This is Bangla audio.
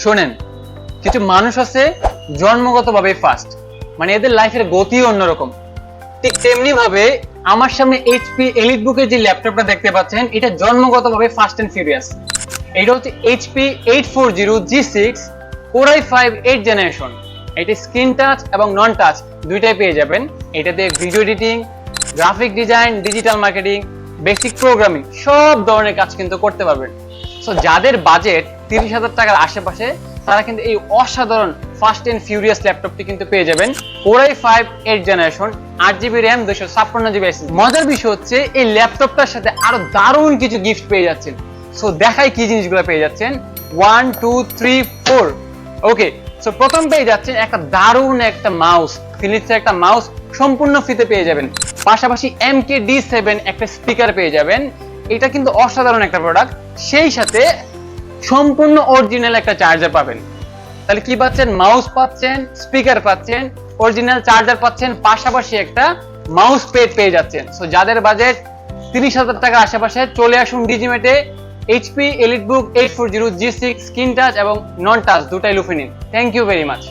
শোনেন, কিছু মানুষ আছে জন্মগতভাবে ফাস্ট মানে এদের লাইফের গতি অন্যরকম। ঠিক তেমনি ভাবে আমার সামনে এইচপি এলিট বুকের যে ল্যাপটপটা দেখতে পাচ্ছেন, এটা জন্মগতভাবে ফাস্ট এন্ড ফিউরিয়াস এটা হচ্ছে HP eight four zero G six core i five eight generation এটি স্ক্রিন টাচ এবং নন টাচ দুইটাই পেয়ে যাবেন। এটাতে video editing graphic design digital marketing basic programming সব ধরনের কাজ কিন্তু করতে পারবেন। সো যাদের বাজেট তিরিশ হাজার টাকার আশেপাশে তারা কিন্তু এই অসাধারণ ফাস্ট এন্ড ফিউরিয়াস ল্যাপটপটি কিন্তু পেয়ে যাবেন। Core i five eight generation আট জিবি র্যাম দুশো ছাপ্পান্ন জিবি মজার বিষয় হচ্ছে, এই ল্যাপটপটার সাথে আরও দারুণ কিছু গিফট পেয়ে যাচ্ছেন। সো দেখাই কি জিনিসগুলো পেয়ে যাচ্ছেন। One two three four okay so প্রথম পেয়ে যাচ্ছেন একটা দারুণ একটা মাউস ফিলিপসের একটা মাউস সম্পূর্ণ ফ্রিতে পেয়ে যাবেন। পাশাপাশি এম কে ডি সেভেন একটা স্পিকার পেয়ে যাবেন। এটা কিন্তু অসাধারণ একটা প্রোডাক্ট সেই সাথে সম্পূর্ণ অরিজিনাল একটা চার্জার পাবেন। তাহলে কি পাচ্ছেন? মাউস পাচ্ছেন স্পিকার পাচ্ছেন অরিজিনাল চার্জার পাচ্ছেন, পাশাপাশি একটা মাউস পেড পেয়ে যাচ্ছেন। সো যাদের বাজেট তিরিশ হাজার টাকার আশেপাশে, চলে আসুন ডিজিমেটে HP EliteBook eight four zero G six screen touch এবং নন টাচ দুটাই লুফে নিন। Thank you very much